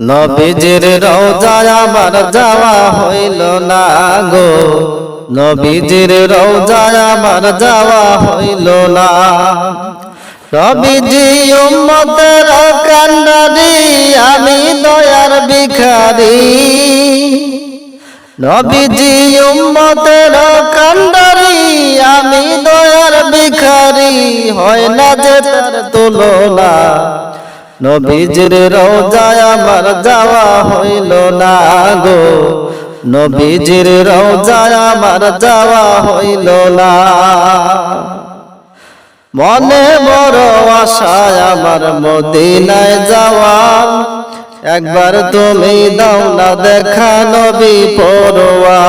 নবীজির রওজায় আমার যাওয়া হইল না গো। নবীজির রওজায় আমার যাওয়া হইল না। নবীজি উম্মতের কান্ডারি আমি দয়ার ভিখারি। নবীজি উম্মতের কান্ডারি আমি দয়ার ভিখারি। হয় না যে তার তুলনা। নবীজির রওজায় আমার যাওয়া হইল না গো। নবীজির রওজায় আমার যাওয়া হইল না। মনে বড় আশায় আমার মদিনায় যাওয়া একবার তুমি দাও না দেখা নবী পড়ুয়া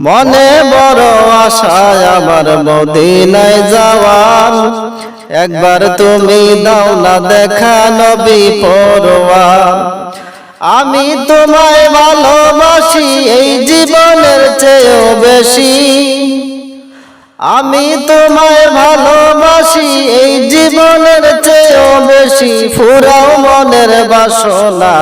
মনে বড় আশায় আমার মদিনায় যাওয়ার। একবার তুমি দাও না দেখা নবী আমি তোমায় ভালোবাসি, এই জীবনের চেয়েও বেশি। আমি তোমায় ভালোবাসি, এই জীবনের চেয়েও বেশি। ফুরাও মনের বাসনা।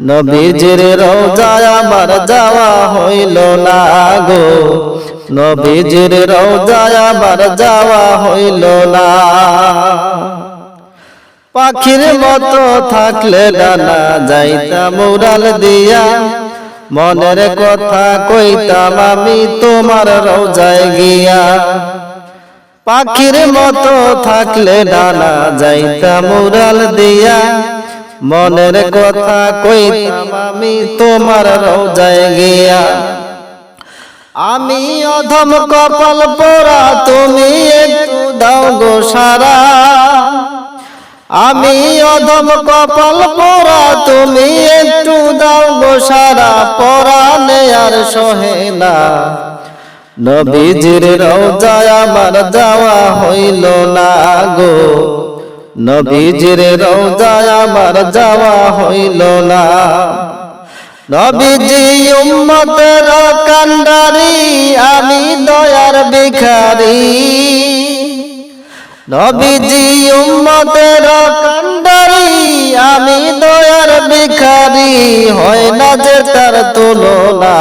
নবীজির রওজায় আমার যাওয়া হইল না গো। নবীজির রওজায় আমার যাওয়া হইল না। পাখির মতো থাকলে ডানা যাইতাম উড়াল দিয়া। মনের কথা কইতাম আমি তোমার রোজায় গিয়া। পাখির মতো থাকলে ডানা যাইতাম উড়াল দিয়া। মনের কথা কইতাম আমি, তোমার রোজায় গিয়া। আমি অধম কপাল পোড়া, তুমি একটু দাও গো সারা। আমি অধম কপাল পোড়া, তুমি একটু দাও গো সারা। পরানে আর সহে না। নবীজির রওজায় আমার যাওয়া হইল না গো। নবীজির রওজায় আমার যাওয়া হইল না। নবীজি উম্মতের কান্ডারি, আমি দয়ার ভিখারি। নবীজি উম্মতের কান্ডারি, আমি দয়ার ভিখারি, হয় না যে তার তুলনা।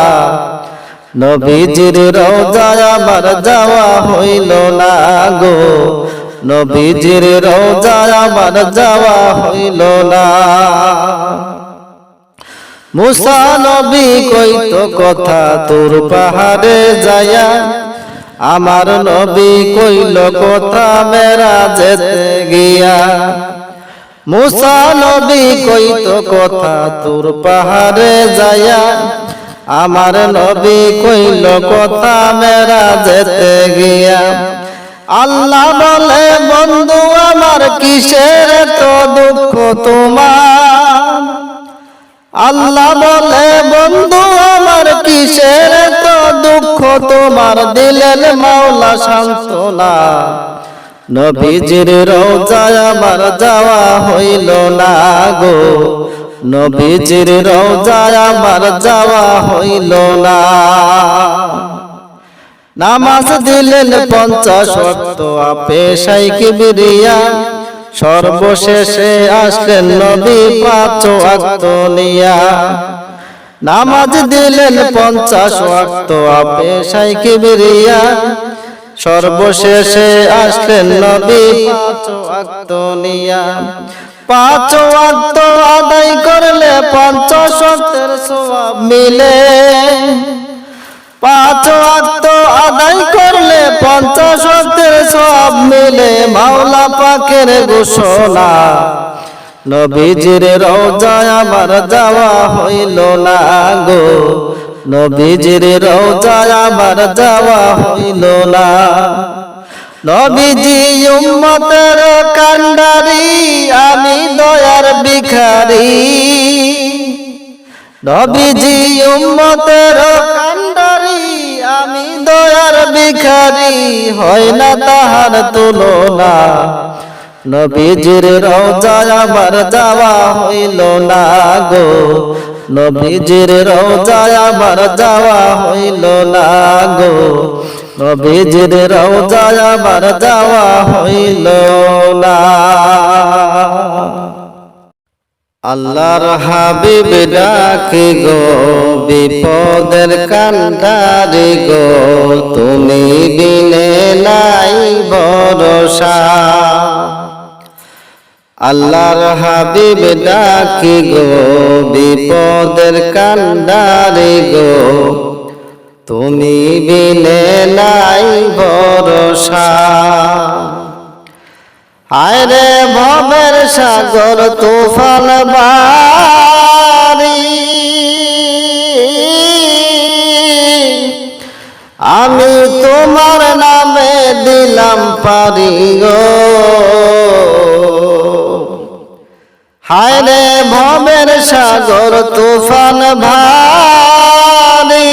নবীজির রওজায় আমার যাওয়া হইল না গো। নবীজির রওজায় আমার যাওয়া হইল না। মুসা নবী কইতো কথা, তোর পাহাড়ে যায়া আমার নবী কইল কথা মেরা যেতে গিয়া? মুসা নবী কইতো কথা, তোর পাহাড়ে যায়া আমার নবী কইল কথা মেরা যেতে গিয়া? আল্লাহ বলে, বন্ধু, আমার কিসের তো দুঃখ তোমার? আল্লাহ বলে, বন্ধু, আমার কিসের তো দুঃখ তোমার? দিলেন মাওলা সান্ত্বনা। নবীজির রওজায় আমার যাওয়া হইল না গো। নবীজির রওজায় আমার যাওয়া হইল না। নামাজ দিলেন পঞ্চাশ ওয়াক্ত, আপে সাইকি বিরিয়া সর্বশেষে আসলেন নবী পাঁচ ওয়াক্ত নিয়া। নামাজ দিলেন পঞ্চাশ ওয়াক্ত, আপে সাইকি বিরিয়া সর্বশেষে আসলেন নবী পাঁচ ওয়াক্ত নিয়া। পাঁচ ওয়াক্ত আদায় করলে পঞ্চাশ মিলে। পাঁচ ওয়াক্ত আদায় করলে পঞ্চাশ ওয়াক্তের সব মিলে মাওলা পাকের ঘোষণা। নবীজির রওজায় আমার যাওয়া হইল না গো। নবীজির রওজায় আমার যাওয়া হইল না। নবীজি উম্মতের কান্ডারি, আমি দয়ার ভিখারি। নবীজি উম্মতের ভিখারি হয় না তাহার তুলনা। নবীজির রওজায় আমার যাওয়া হইল না গো। নবীজির রওজায় আমার যাওয়া হইল না গো। নবীজির রওজায় আমার যাওয়া হইল না। আল্লাহর হাবিব ডাকে গো, বিপদের কান্ডারে গো, তুমি বিনে নাই ভরসা। আল্লাহর হাবিব ডাকে গো, বিপদের কান্ডারে গো, তুমি বিনে নাই ভরসা। আরে ভবের সাগর তুফান আমি তোমার নামে দিলাম পারি গো। হায় রে ভবের সাগর তুফান ভারী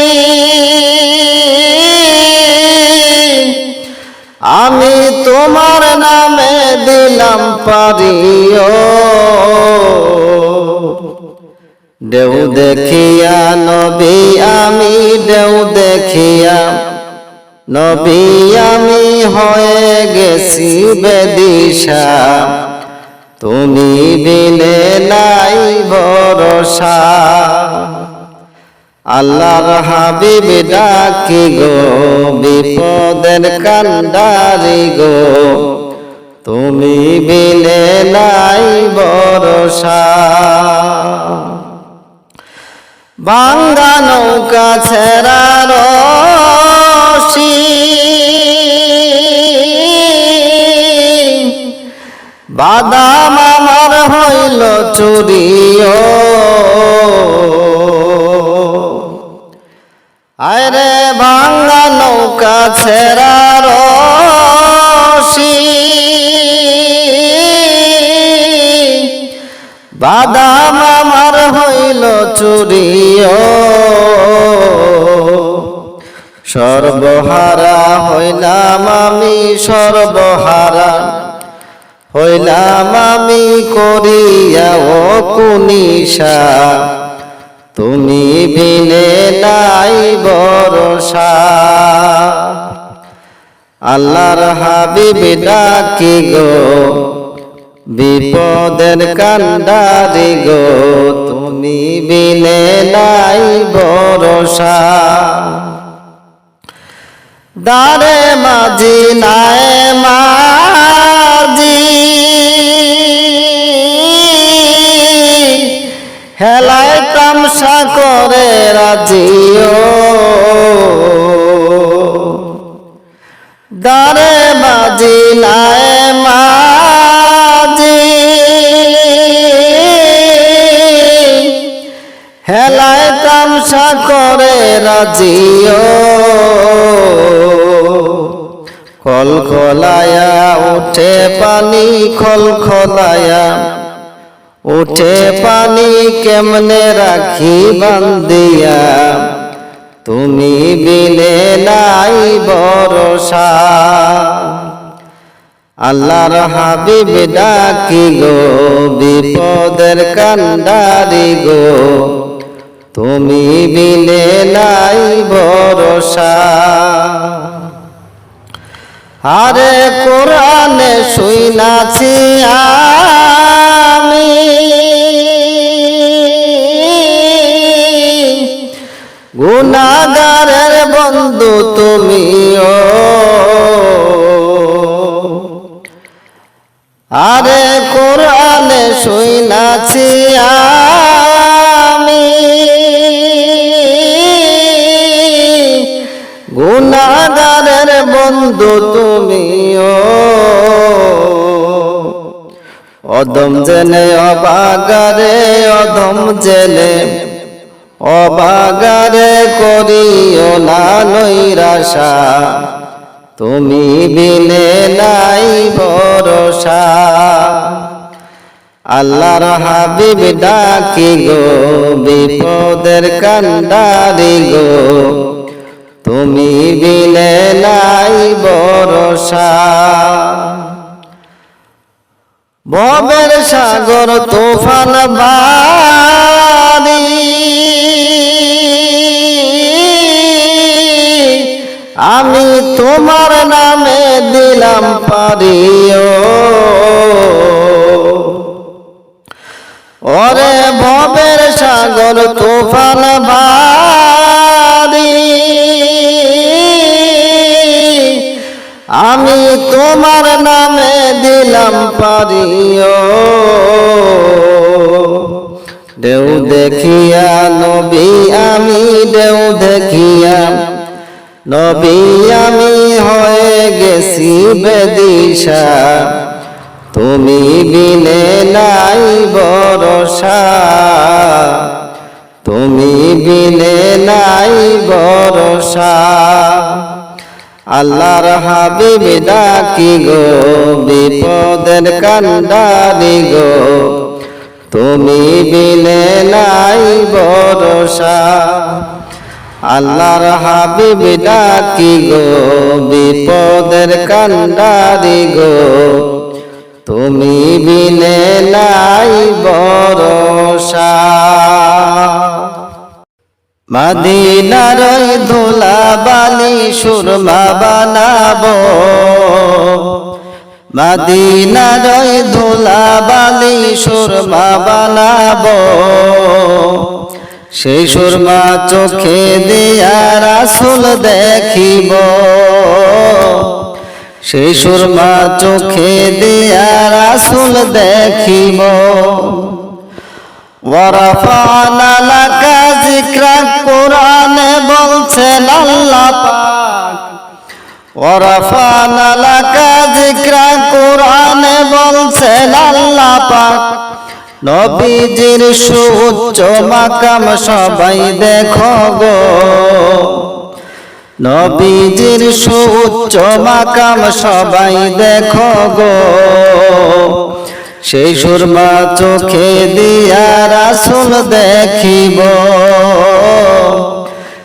দিলাম পারিও দেউ দেখিয়া নবী আমি, দেউ দেখিয়া নবী আমি হয়ে গেছি বেদিশা। তুমি বিনে নাই ভরসা। আল্লাহর হাবিব ডাকি গো, বিপদের কান্ডারি গো। তুমি বিনে নাই ভরসা বাঙ্গা নৌকা ছেড়া রশি। বাদাম আমার হইল চুরিও। আরে ভাঙ্গা নৌকা ছেড়া রশি। বাদাম আমার হইল চুরিও সর্বহারা হইলাম আমি, সর্বহারা হইলাম আমি করিয়া, ও কুনিশা। তুমি বিনে নাই ভরসা। আল্লাহর হাবিব ডাকি গো। বিপদের কান্ডারি গো তুমি বিনে নাই ভরসা। দারে মাঝি নাই মাঝি হেলায় রাজিও। খল খলায়া উঠে পানি খল খলায়া উঠে পানি কেমনে রাখি বান্দিয়া? তুমি বিনে নাই ভরসা। আল্লাহর হাবিব ডাকি গো বিপদের কান্ডারি গো। তুমি বিনে নাই ভরসা। আরে কোরআনে শুইনাছি আমি। গুনাগারের বন্ধু তুমিও। আরে কোরআনে শুইনাছি আমি বন্ধু তুমিও। অদম জেনে অবাগারে অদম জেনে অবাগারে করিও না নৈরাশা। তুমি বিনে নাই ভরসা। আল্লাহর হাবিব ডাকি গো, বিপদের কান্ডারি গো। তুমি বিনে নাই ভরসা। ভবের সাগর তুফান বাড়ি আমি তোমার নামে দিলাম পারিও। ওরে ভবের সাগর তুফান ভারী আমি তোমার নামে দিলাম পারিও। দেউ দেখিয়া নবী, আমি দেউ দেখিয়া নবী, আমি হয়ে গেছি বেদিশা। তুমি বিনে নাই বরসা তুমি বিনে নাই বরসা আল্লাহর হাবিব ডাকি গো, বিপদের কান্ডারি গো। তুমি বিনে নাই বরসা আল্লাহর হাবিব ডাকি গো, বিপদের কান্ডারি গো। তুমি বিনে নাই বরসা মদিনার ধুলা বালি সুরমা বানাবো। মদিনার ধুলা বালি সুরমা বানাবো। সেই সুরমা চোখে দিয়া রাসুল দেখিব। সেই সুরমা চোখে দিয়া রাসুল দেখিব। ওয়ারাফানা লাকা যিকরা কোরআনে বলছেন আল্লাহ পাক। ওয়ারাফানা লাকা যিকরা কোরআনে বলছেন আল্লাহ পাক। নবীজির সুউচ্চ মাকাম সবাই দেখো গো। নবীজির সুউচ্চ মাকাম সবাই দেখো গো। সেই সুরমা চোখে দিয়া রাসুল দেখিব।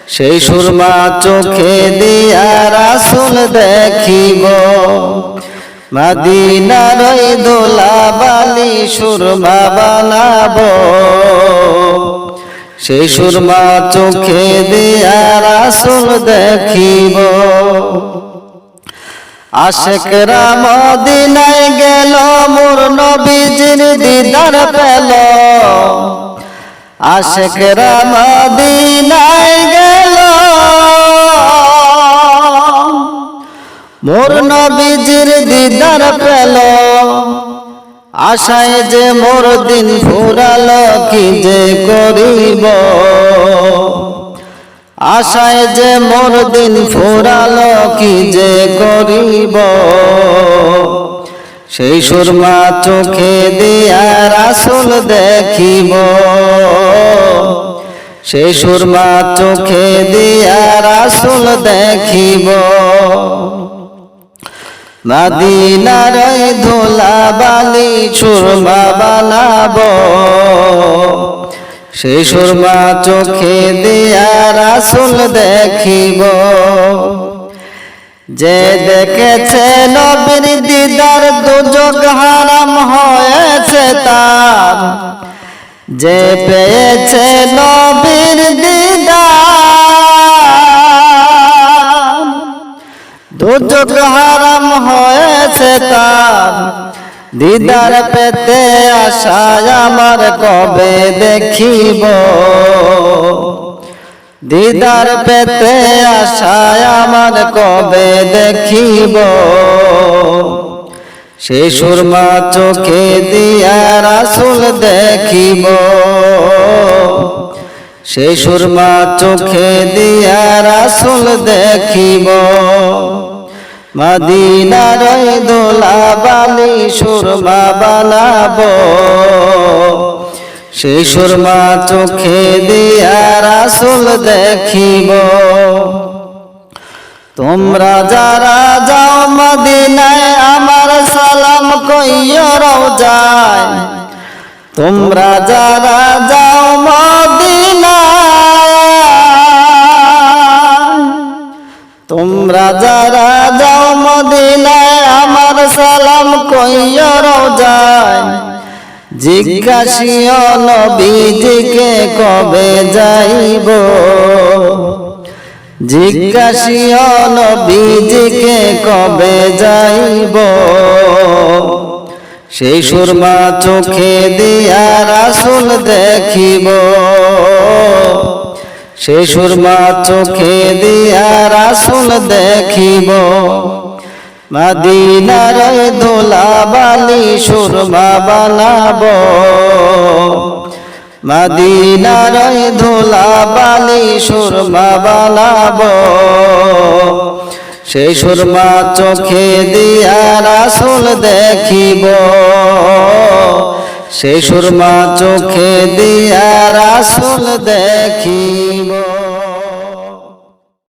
সেই সুরমা চোখে দিয়া রাসুল দেখিব। মাদিনার দোলা বালি সুরমা বানাবো। সেই সুরমা চোখে দিয়া রাসুল দেখিব। আশেকরা মদিনায় গেল, মোর নবীজির দিদার পেল। আশেকরা মদিনায় গেল। মোর নবীজির দিদার পেল। আশায় যে মোর দিন ফুরালো কি যে করিব? আশায় যে মোর দিন ফুরালো কি যে করিব? সেই সুরমা চোখে দিয়া রাসুল দেখিব। সেই সুরমা চোখে দিয়া রাসুল দেখিব। মাদিনার ধোলা বালি সুরমা বানাবো। সেই সুরমা চোখে দিয়া রাসুল দেখিব। যে দেখেছে নবীর দিদার দুযোগ হারাম হয়েছে তার। যে পেয়েছে নবীর দিদার দুযোগ হারাম হয়েছে তার। দিদার পেতে আশায় আমার কবে দেখিব? দিদার পেতে আশায় আমার কবে দেখিব? সে সুরমা চোখে দিয়া রাসুল দেখিব। সে সুরমা চোখে দিয়া রাসুল দেখিব। মদিনার দোলা বালি সুরমা বানাবো। সে সুরমা চোখে দিয়া রাসুল দেখিব। তোমরা যারা যাও মদিনায়, আমার সালাম কইয় যায় তোমরা যারা যাও তোমরা যারা যাও মদিনায়, আমার সালাম কইয় যায় জিজ্ঞাসিও নবীজিকে কবে যাইব। জিজ্ঞাসিও নবীজিকে কবে যাইব। সেই সুরমা চোখে দিয়া রাসুল দেখিব। সে সুরমা চোখে দিয়া রাসুল দেখিব। মাদিনার দোলা বালি সুরমা বানাব। মাদিনার ধোলা বালি সুরমা বানাব। সেই সুরমা চোখে দিয়া রাসুল দেখিব। সেই সুরমা চোখে দিয়া রাসুল দেখিব।